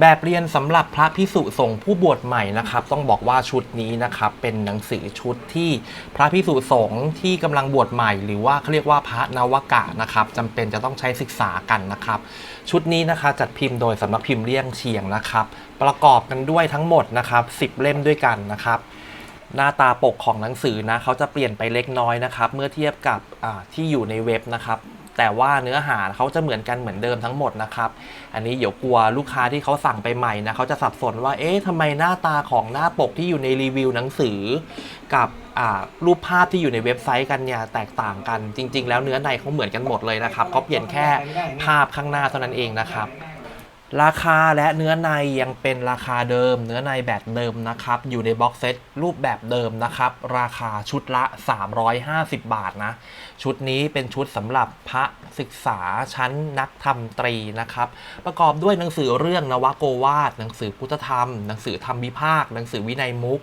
แบบเรียนสำหรับพระพิสุสงฆ์ผู้บวชใหม่นะครับ ต้องบอกว่าชุดนี้นะครับเป็นหนังสือชุดที่พระพิสุสงฆ์ที่กำลังบวชใหม่ หรือว่าเขาเรียกว่าพระนวกะนะครับจำเป็นจะต้องใช้ศึกษากันนะครับ ชุดนี้นะคะจัดพิมพ์โดยสำนักพิมพ์เลี่ยงเชียงนะครับ ประกอบกันด้วยทั้งหมดนะครับ10 เล่มด้วยกันนะครับหน้าตาปกของหนังสือนะเขาจะเปลี่ยนไปเล็กน้อยนะครับ เมื่อเทียบกับที่อยู่ในเว็บนะครับ แต่ว่าเนื้อหาเขาจะเหมือนกันเหมือนเดิมทั้งหมดนะครับ อันนี้เดี๋ยวกลัวลูกค้าที่เขาสั่งไปใหม่นะเขาจะสับสนว่าเอ๊ะทำไมหน้าตาของหน้าปกที่อยู่ในรีวิวหนังสือ กับรูปภาพที่อยู่ในเว็บไซต์กันเนี่ยแตกต่างกันจริง ๆ แล้วเนื้อในเขาเหมือนกันหมดเลยนะครับเขาเปลี่ยนแค่ภาพข้างหน้าเท่านั้นเองนะครับ ราคาและเนื้อในยังเป็นราคาเดิม เนื้อในแบบเดิมนะครับ อยู่ในบ็อกเซตรูปแบบเดิมนะครับ ราคาชุดละ 350 บาทนะ ชุดนี้เป็นชุดสำหรับพระศึกษาชั้นนักธรรมตรีนะครับ ประกอบด้วยหนังสือเรื่องนวโกวาทหนังสือพุทธธรรม หนังสือธรรมวิภาค หนังสือวินัยมุก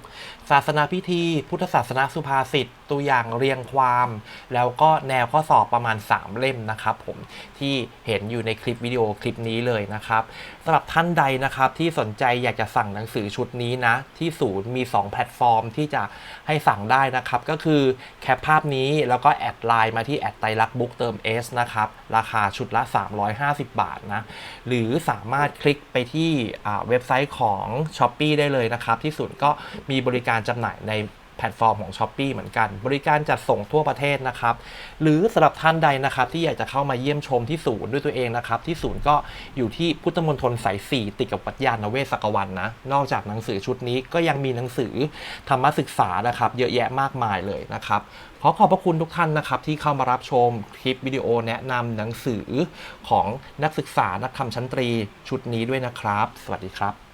ศาสนาพิธี พุทธศาสนาสุภาษิตตัวอย่างเรียงความ แล้วก็แนวข้อสอบประมาณ 3 เล่มนะครับผมที่เห็นอยู่ในคลิปวิดีโอคลิปนี้เลยนะครับสำหรับท่านใดนะครับที่สนใจอยากจะสั่งหนังสือชุดนี้นะ ที่ศูนย์มี 2 แพลตฟอร์มที่จะให้สั่งได้นะครับ ก็คือแคปภาพนี้แล้วก็แอดไลน์มาที่แอดไตรลักบุ๊กเติม S นะครับ ราคาชุดละ 350 บาทนะ หรือสามารถคลิกไปที่เว็บไซต์ของ s h อ p e e ได้เลยนะครับ ที่ศูนย์ก็มีบริการจำหน่ายใน แพลตฟอร์มของ s h อ p e e เหมือนกัน บริการจัดส่งทั่วประเทศนะครับ หรือสำหรับท่านใดนะครับ ที่อยากจะเข้ามาเยี่ยมชมที่ศูนย์ด้วยตัวเองนะครับ ที่ศูนย์ก็อยู่ที่พุทธมณฑลสาย4ติดกับวัดยาณเวศสกวันนะ นอกจากหนังสือชุดนี้ก็ยังมีหนังสือธรรมศึกษานะครับ เยอะแยะมากมายเลยนะครับขอขอบพระคุณทุกท่านนะครับ ที่เข้ามารับชมคลิปวิดีโอแนะนำหนังสือของนักศึกษานักธรรมชั้นตรีชุดนี้ด้วยนะครับ สวัสดีครับ